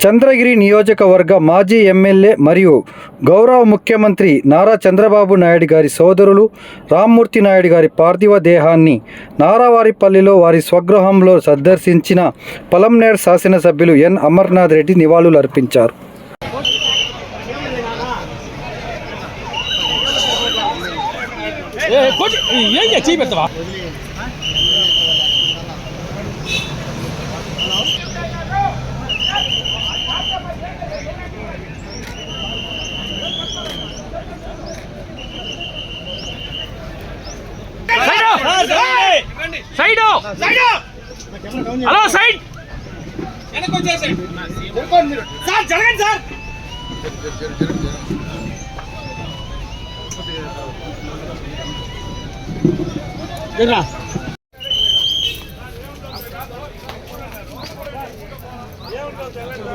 చంద్రగిరి నియోజకవర్గ మాజీ ఎమ్మెల్యే మరియు గౌరవ ముఖ్యమంత్రి నారా చంద్రబాబు నాయుడు గారి సోదరులు రామ్మూర్తి నాయుడు గారి పార్థివ దేహాన్ని నారావారిపల్లిలో వారి స్వగృహంలో సందర్శించిన పలంనేర్ శాసనసభ్యులు ఎన్ అమర్నాథ్ రెడ్డి నివాళులు అర్పించారు ఏ సైడ్ సైడ్ హలో సైడ్. వెనక్కి వచ్చేసేయండి సార్ జరగండి సార్. నిన్నే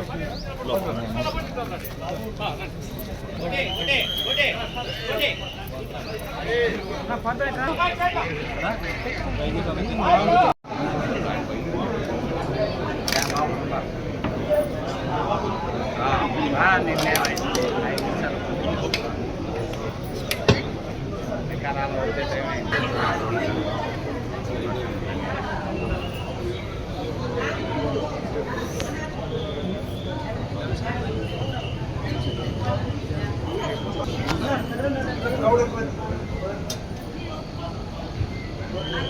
అక్కడ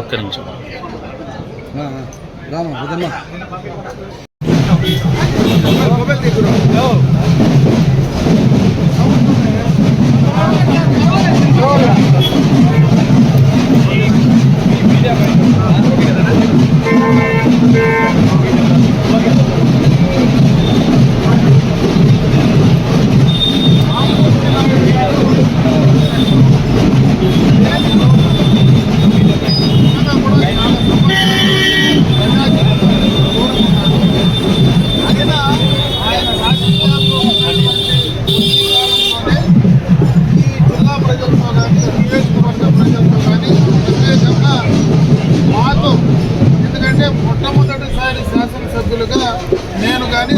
ఒక్క నిమిషం మీడియా కానీ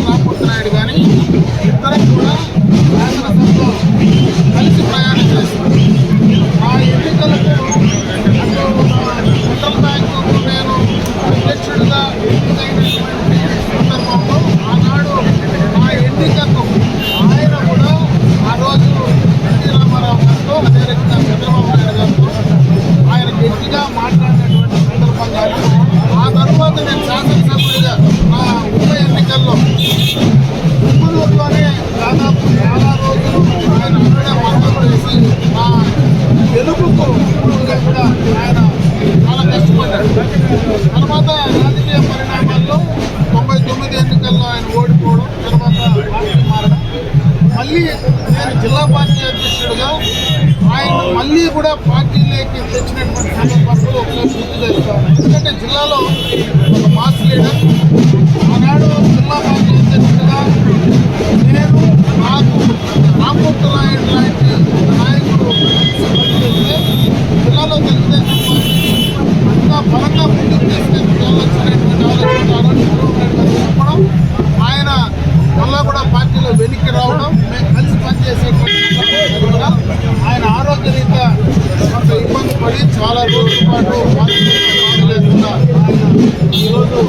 చేశాడుగా ఆయన మళ్ళీ కూడా పార్టీలోకి తెచ్చినటువంటి సందర్భంలో ఒకసారి గుర్తు చేస్తాను. ఎందుకంటే జిల్లాలో ఒక మాస్ లీడర్ ఆనాడు చాలా రోజుల పాటు ఈరోజు